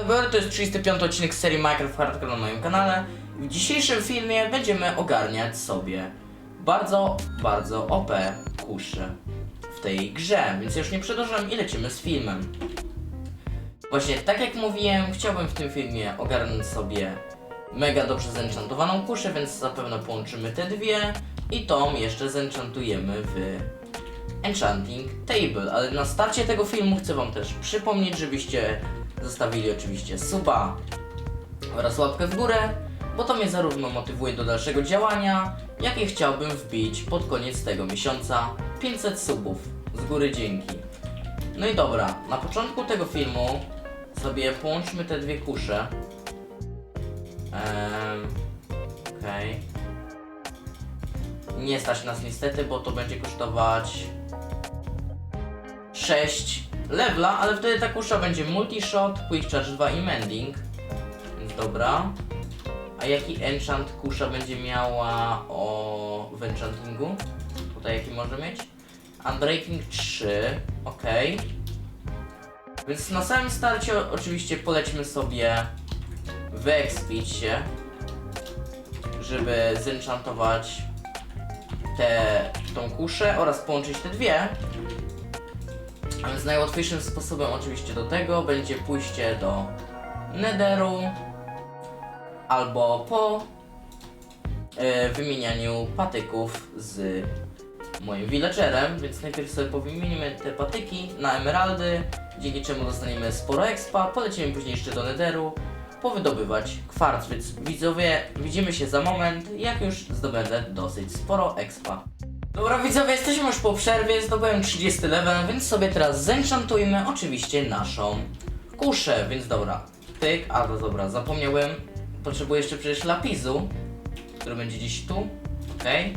Dobra, to jest 35 odcinek serii Minecraft Hardcore na moim kanale. W dzisiejszym filmie będziemy ogarniać sobie bardzo, bardzo OP kusze w tej grze, więc już nie przedłużam i lecimy z filmem. Właśnie, tak jak mówiłem, chciałbym w tym filmie ogarnąć sobie mega dobrze zenchantowaną kuszę, więc zapewne połączymy te dwie i tą jeszcze zenchantujemy w Enchanting Table, ale na starcie tego filmu chcę wam też przypomnieć, żebyście zostawili oczywiście suba oraz łapkę w górę, bo to mnie zarówno motywuje do dalszego działania, jak i chciałbym wbić pod koniec tego miesiąca 500 subów. Z góry dzięki. No i dobra, na początku tego filmu sobie połączmy te dwie kusze. Ehm, Okej. Nie stać nas niestety, bo to będzie kosztować 6 levela, ale wtedy ta kusza będzie multi-shot, quick charge 2 i mending. Więc dobra. A jaki enchant kusza będzie miała o w enchantingu? Tutaj jaki może mieć? Unbreaking 3, ok. Więc na samym starcie oczywiście polećmy sobie wyekspić się, żeby zenchantować tę tą kuszę oraz połączyć te dwie. Więc najłatwiejszym sposobem oczywiście do tego będzie pójście do Netheru albo po e, wymienianiu patyków z moim villagerem, więc najpierw sobie powymienimy te patyki na emeraldy, dzięki czemu dostaniemy sporo expa, polecimy później jeszcze do Netheru powydobywać kwarc, więc widzowie, widzimy się za moment, jak już zdobędę dosyć sporo expa. Dobra widzowie, jesteśmy już po przerwie, zdobyłem 30 level, więc sobie teraz zenchantujmy oczywiście naszą kuszę, więc dobra, pyk, a to dobra, zapomniałem, potrzebuję jeszcze przecież lapisu, który będzie gdzieś tu, okej.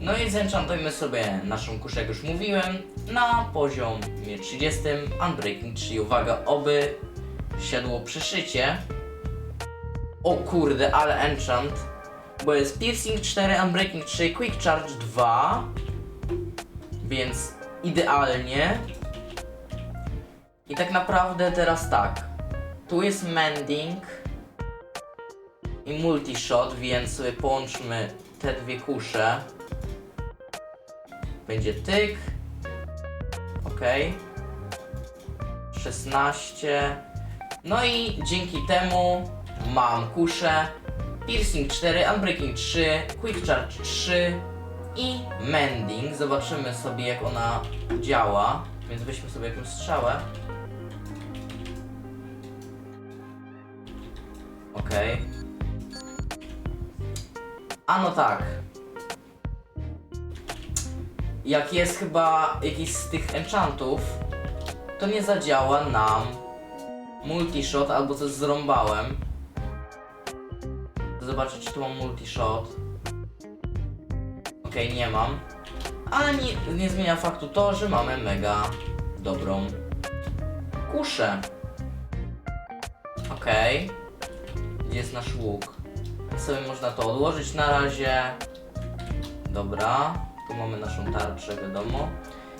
No i zenchantujmy sobie naszą kuszę, jak już mówiłem, na poziomie 30, Unbreaking 3, uwaga, oby siadło przeszycie. O kurde, ale enchant. Bo jest Piercing 4, Unbreaking 3, Quick Charge 2. Więc idealnie. I tak naprawdę teraz tak. Tu jest Mending i Multi-Shot, więc sobie połączmy te dwie kusze. Będzie tyk. Ok. 16. No i dzięki temu mam kuszę Piercing 4, Unbreaking 3, Quick Charge 3 i Mending. Zobaczymy sobie jak ona działa. Więc weźmy sobie jakąś strzałę. Okej. A no tak. Jak jest chyba jakiś z tych enchantów, to nie zadziała nam multishot albo coś zrąbałem. Zobaczę, czy tu mam multishot. Okej, nie mam. Ale nie, nie zmienia faktu to, że mamy mega dobrą kuszę. Okej. Gdzie jest nasz łuk? Sobie można to odłożyć na razie. Dobra. Tu mamy naszą tarczę, wiadomo.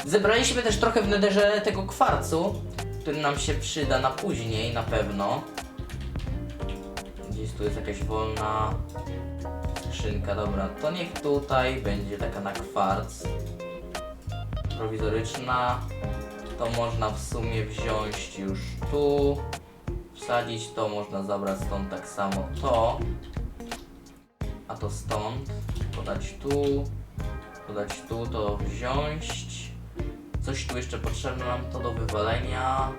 Zebraliśmy też trochę w nederze tego kwarcu, który nam się przyda na później na pewno. Gdzieś tu jest jakaś wolna skrzynka, dobra. To niech tutaj będzie taka na kwarc. Prowizoryczna. To można w sumie wziąć już tu. Wsadzić to, można zabrać stąd tak samo to. A to stąd. Podać tu. Podać tu, to wziąć. Coś tu jeszcze potrzebne nam to do wywalenia.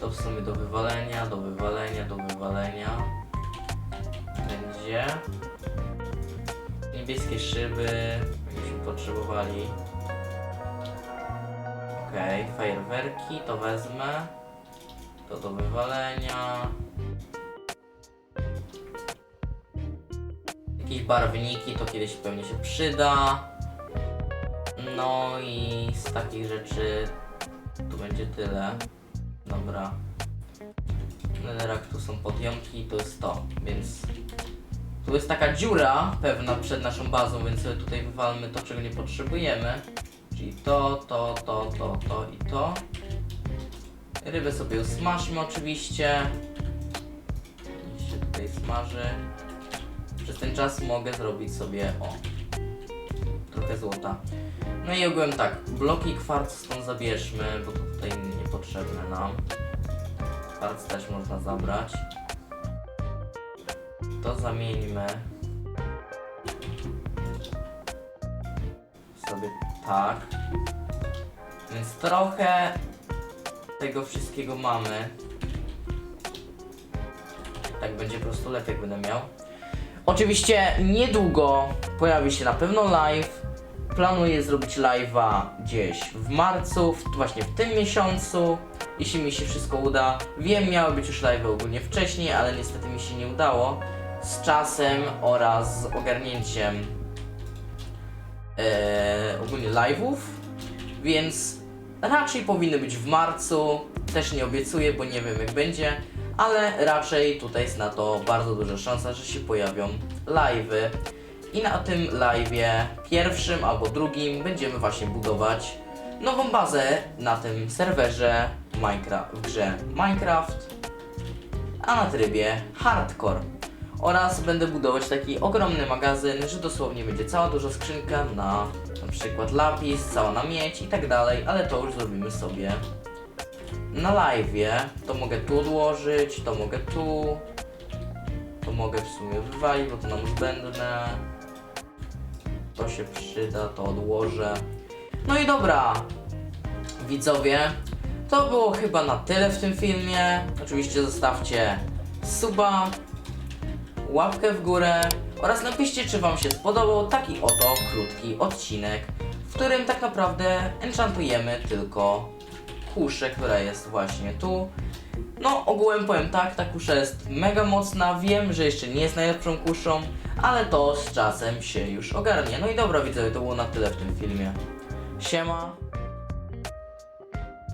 To w sumie do wywalenia, do wywalenia, do wywalenia. Niebieskie szyby, jakbyśmy potrzebowali. Okej, fajerwerki, to wezmę. To do wywalenia. Jakieś barwniki, to kiedyś pewnie się przyda. No i z takich rzeczy tu będzie tyle. Dobra. Netherrack tu są podjątki to jest to, więc tu jest taka dziura pewna przed naszą bazą, więc sobie tutaj wywalmy to, czego nie potrzebujemy. Czyli to, to, to, to, to i to. Rybę sobie usmażmy oczywiście. Niech się tutaj smaży. Przez ten czas mogę zrobić sobie o trochę złota. No i ogółem tak, bloki kwarcu stąd zabierzmy, bo to tutaj niepotrzebne nam. Kwarc też można zabrać. To zamieńmy sobie tak. Więc trochę tego wszystkiego mamy. Tak będzie po prostu lepiej, będę miał. Oczywiście niedługo pojawi się na pewno live. Planuję zrobić live'a gdzieś w marcu, w, właśnie w tym miesiącu, jeśli mi się wszystko uda. Wiem, miały być już live'y ogólnie wcześniej, ale niestety mi się nie udało. Z czasem oraz z ogarnięciem e, ogólnie live'ów, więc raczej powinny być w marcu. Też nie obiecuję, bo nie wiem jak będzie, ale raczej tutaj jest na to bardzo duża szansa, że się pojawią live'y. I na tym live'ie, pierwszym albo drugim, będziemy właśnie budować nową bazę na tym serwerze Minecraft, w grze Minecraft, a na trybie Hardcore. Oraz będę budować taki ogromny magazyn, że dosłownie będzie cała duża skrzynka na na przykład lapis, cała na miedź i tak dalej, ale to już zrobimy sobie na live'ie. To mogę tu odłożyć, to mogę tu, to mogę w sumie wywalić, bo to nam zbędne. To się przyda, to odłożę. No i dobra, widzowie, to było chyba na tyle w tym filmie. Oczywiście zostawcie suba, łapkę w górę oraz napiszcie, czy Wam się spodobał taki oto krótki odcinek, w którym tak naprawdę enchantujemy tylko kuszę, która jest właśnie tu. No, ogółem powiem tak, ta kusza jest mega mocna, wiem, że jeszcze nie jest najlepszą kuszą, ale to z czasem się już ogarnie. No i dobra widzowie, to było na tyle w tym filmie. Siema.